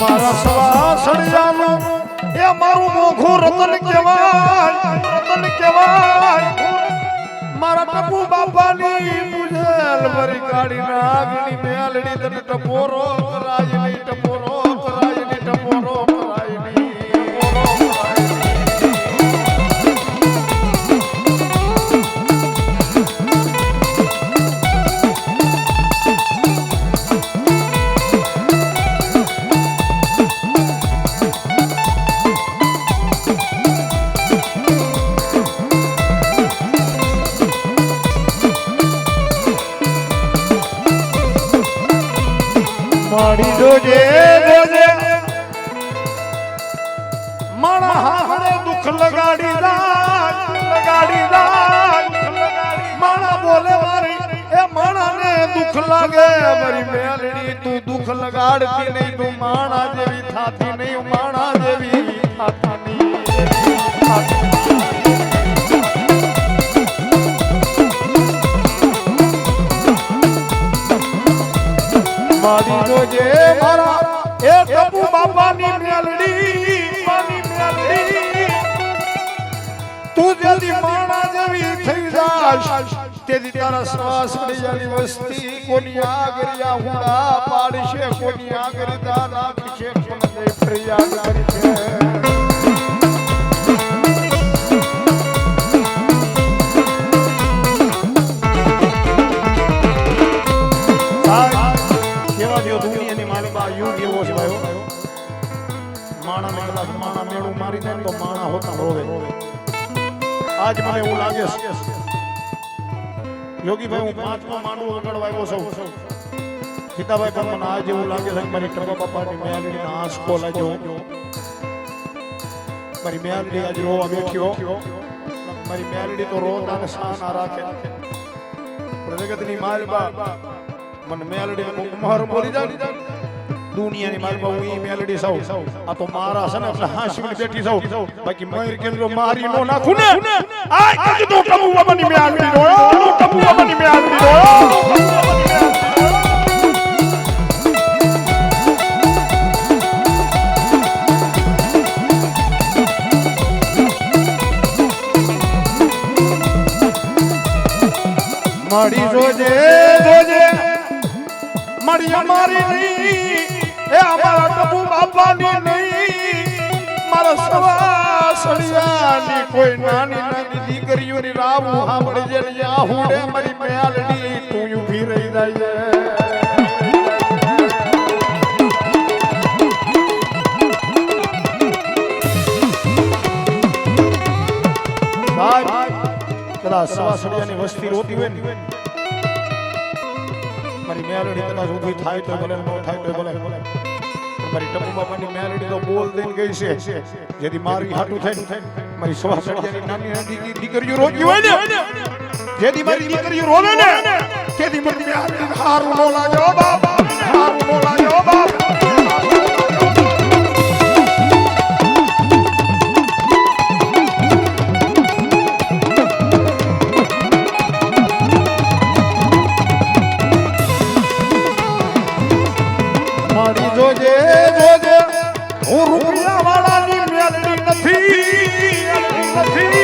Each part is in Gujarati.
મારા સવા સળિયાનું એ મારું મોઘું રતન કહેવાય રતન કહેવાય. મારા ટપુ બાપાની પૂજલ ભરી કાઢી નાગની મેલડી તને ટપોરો કરાય, નહીં ટપોરો કરાય, નહીં ટપોરો મારી જોજે જોજે માણા હાહડે દુખ લગાડી દાય લગાડી દાય માણા બોલે મારી, એ માણાને દુખ લાગે. મારી મેલડી, તું દુખ લગાડતી નહીં, તું માણા જેવી થાતી નહીં માણા જેવી થાતી નહીં. જોજે મારા. એ ટપુ બાપાની મેલડી. માની મેલડી. તું જલ્દી માણા જેવી થઈ જાશ, તેથી તારા શ્વાસ પડી વસ્તી કોની આગરિયા હુડા પાડશે, કોની આગરિયા નાખશે પણ ફરિયાદ કરશે યોગીભાઈ હું પાંચમો માંડવું આગળ આવ્યો છું. સીતાભાઈ પણ મને આજ એવું લાગે છે મારી ટપા બાપાની મેલની આંસ ખોલા જો મારી મેલડી આજ રોવા બેઠ્યો મારી મેલડી તો રોતા ને સા ના રાખે. પ્રગતિની મારી બા મને મેલડી ઉમર બોલી જાય. દુનિયાની મારી બહુ ઈ મેલડી સૌ આ તો મારા છે ને, એટલે હાંસવીને બેઠી સૌ બાકી મયુર કેન્દ્ર મારી નો નાખું ને? આ કીધું ટપુ બાબાની મેલડી નો ટપુ બાબાની મેલડી નો મારી જોજે જોજે. મારી અમારી નહીં. એ અમારા પ્રભુ બાપાની નહીં. મારા સવા સળિયાની કોઈ નાની નાની દીકરીઓની રાવું સાંભળી જે ને આ હુડે મારી મેલડી તું ઊભી રહી જાય કદાચ સવા સળિયાની વસ્તી રોતી હોય ને મારી મેલડી કદાચ ઊભી થાય તો ભલે ન થાય તો ભલે. મારી ટપુ બાપાની મેલડી તો બોલ દઈને ગઈ છે. જેથી મારી હાટું ને મારી સવા સળિયાની નાની નાની દીકરીઓ રોતી હોય ને, જેથી મારી દીકરીઓ રોવે ને, તેથી મેલડી હારું ઓ બાપ, હારું નો લાગે. મેલડી નથી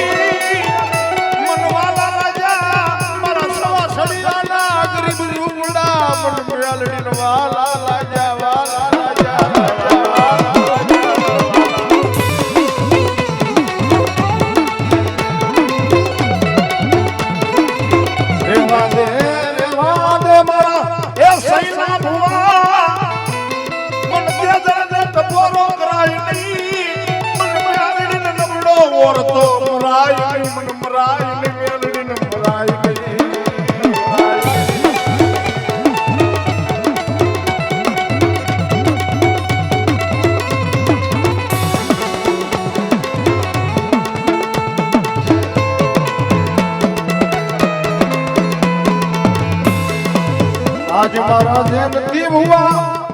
જયંતી ભુવા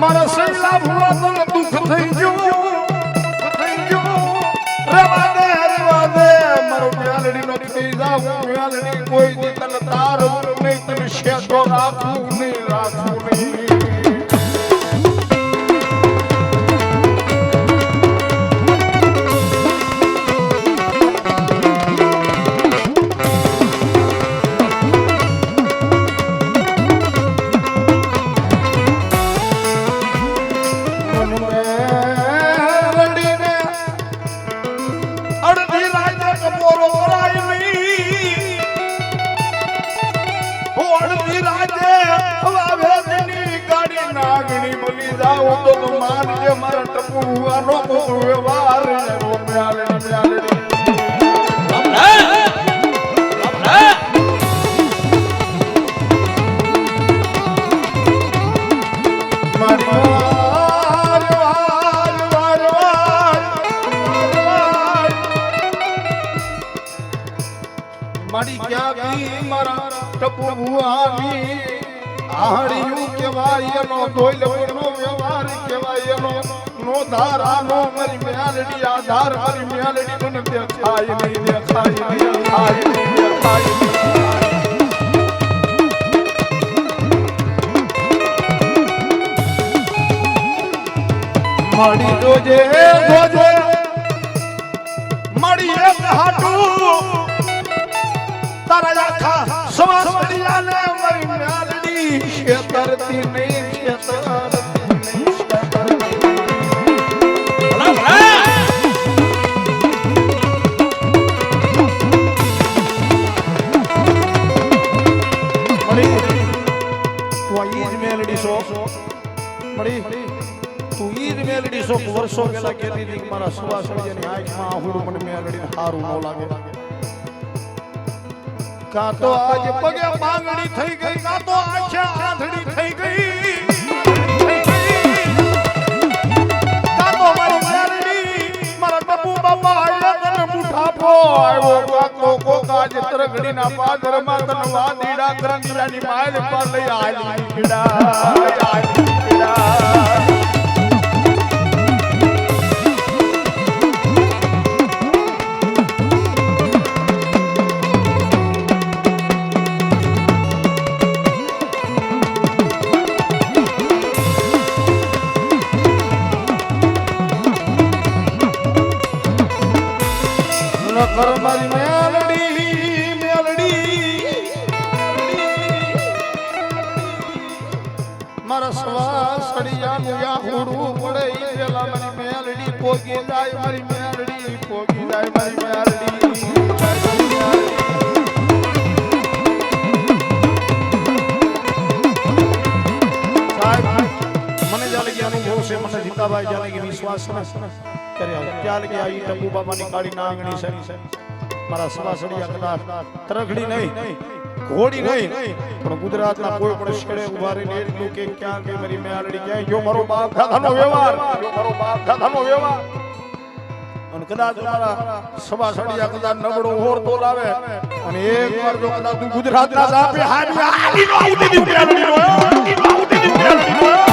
મારા સૈલા ભુવા તને દુઃખ થઈ તું વ્યવહાર મ્યાલડી મારી વાર વાર વાર વાર. મારી ક્યાં મારા ટપુ ભુવાની આહડિયું કહેવાય એનો દોલવડનો મળી જોજે જોજે. મળી એક હાટું. તારા આખા સમાસ પડિયાને મારી મ્યાલડી છેતરતી નહીં તું મેલડી છો મળી. તું ઈ મેલડી છો વર્ષો પહેલા કહેતી હતી મારા સુવા સળિયાની આંખમાં આહુડું મને મેલડીને હારું ન લાગે. કાં તો આજ પગે માંગણી થઈ ગઈ, કાં તો આંખે આંધળી થઈ ગઈ. આજ તરગડીના પાદરમાં તને વાદીડા કરંગીલાની માલ પર લઈ આલી કીડા આલી કીડા મારા શ્વાસ સળિયાનું યાહુડું પડે. ઈ પેલા મારી મેલડી પોગી જાય, મારી મેલડી પોગી જાય, મારી મેલડી. કે છે, મને જીતાભાઈ જાણે કે વિશ્વાસ ત્યારે ત્યાં લગી આવી ટપુ બાબાની કાળી ના આંગણી છે. મારા સવાસડિયા કદાચ તરખડી નહીં. ઘોડી નહીં. પણ ગુજરાતના કોઈ પણ શેડે ઊભા રહીને એટલું કે ક્યાં કે મારી મેળડી ક્યાં જો મારો બાપ દાદાનો વ્યવહાર. જો મારો બાપ દાદાનો વ્યવહાર. અને કદાચ મારા સવાસડિયા કદાચ નબળો હોર તો લાવે અને એક વાર જો કદાચ તું ગુજરાતના સાપે હારી હારી નો આઉટી ની મેળડી નો નો આવતી ની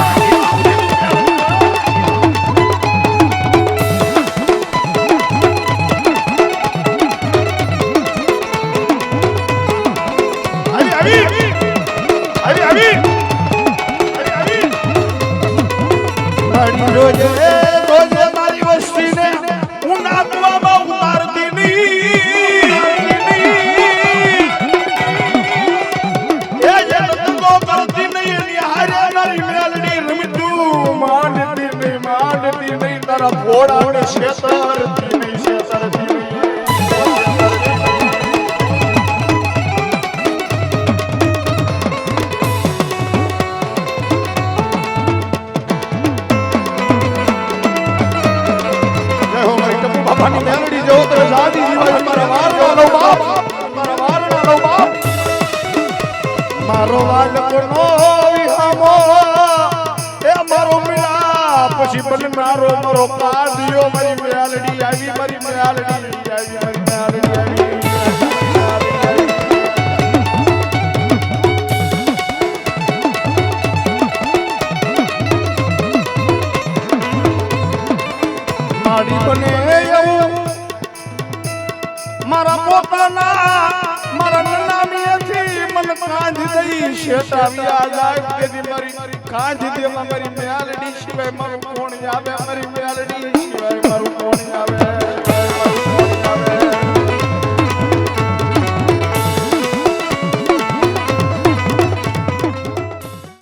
મારી ટપુ બાપાની મેલડી પછી બને મારો કાદિયો મારી મેલડી આવી, મારી મેલડી આવી, મારી મેલડી આવી, મારી બને એવું, મારા પોતાના, મારા નનામીએથી મને કાંધી દઈ, શેતાવી આ જાય કેદી મારી કાંધ દે મારી મેલડી સિવાય મારું કોણ આવે મારી મેલડી સિવાય મારું કોણ આવે